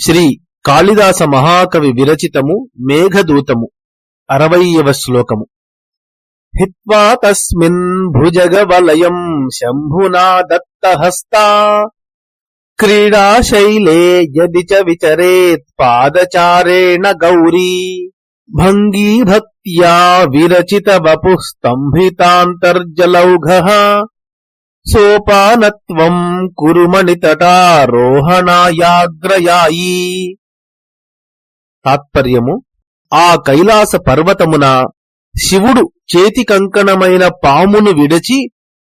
శ్రీ కాళిదాస మహాకవి విరచితము మేఘదూతము అరవయవ శ్లోకము. హిత్వా తస్మిన్ భుజగవలయం శంభునా దత్తహస్తా క్రీడాశైలే యది చ విచరేత్ పాదచారేణ గౌరీ భంగీభక్త్యా విరచిత వపు స్తంభితాంతర్జలౌఘ సోపానత్వం కురుమణితటారోహణాయాగ్రయాయీ. తాత్పర్యము ఆ కైలాస పర్వతమున శివుడు చేతి కంకణమైన పామును విడచి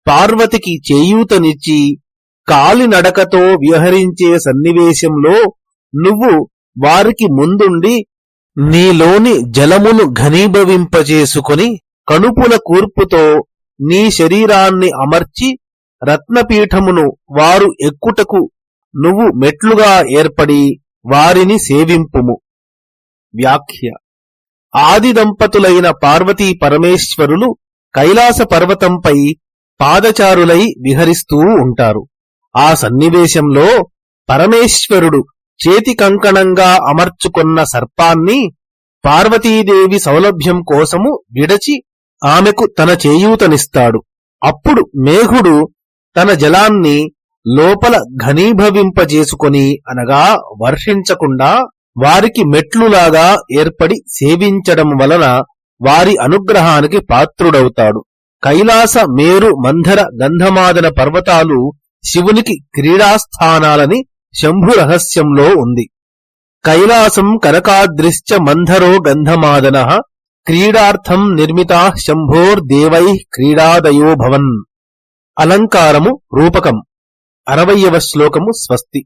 పార్వతికి చేయూతనిచ్చి కాలినడకతో విహరించే సన్నివేశంలో నువ్వు వారికి ముందుండి నీలోని జలమును ఘనీభవింపజేసుకుని కణుపుల కూర్పుతో నీ శరీరాన్ని అమర్చి రత్నపీఠమును వారు ఎక్కుటకు నువ్వు మెట్లుగా ఏర్పడి వారిని సేవింపుము. వ్యాఖ్య. ఆది దంపతులైన పార్వతీ పరమేశ్వరులు కైలాస పర్వతంపై పాదచారులై విహరిస్తూ ఉంటారు. ఆ సన్నివేశంలో పరమేశ్వరుడు చేతి కంకణంగా అమర్చుకొన్న సర్పాన్ని పార్వతీదేవి సౌలభ్యం కోసము విడచి ఆమెకు తన చేయూతనిస్తాడు. అప్పుడు మేఘుడు తన జలాన్ని లోపల ఘనీభవింపజేసుకొని అనగా వర్షించకుండా వారికి మెట్లులాగా ఏర్పడి సేవించడం వలన వారి అనుగ్రహానికి పాత్రుడవుతాడు. కైలాస మేరు మంధర గంధమాదన పర్వతాలు శివునికి క్రీడాస్థానాలని శంభు రహస్యంలో ఉంది. కైలాసం కనకాద్రిశ్చ మంధరో గంధమాదన క్రీడార్థం నిర్మితా శంభోర్దేవై క్రీడాదయో భవన్. అలంకారము రూపకం. అరవయవ శ్లోకము స్వస్తి.